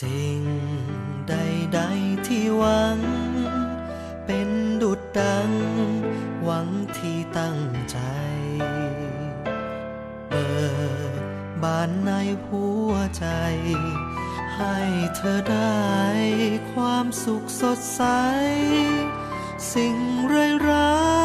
สิ่งใดๆที่หวัง เป็นดุดดัง หวังที่ตั้งใจ เปิดบานในหัวใจ ให้เธอได้ความสุขสดใส สิ่งร้า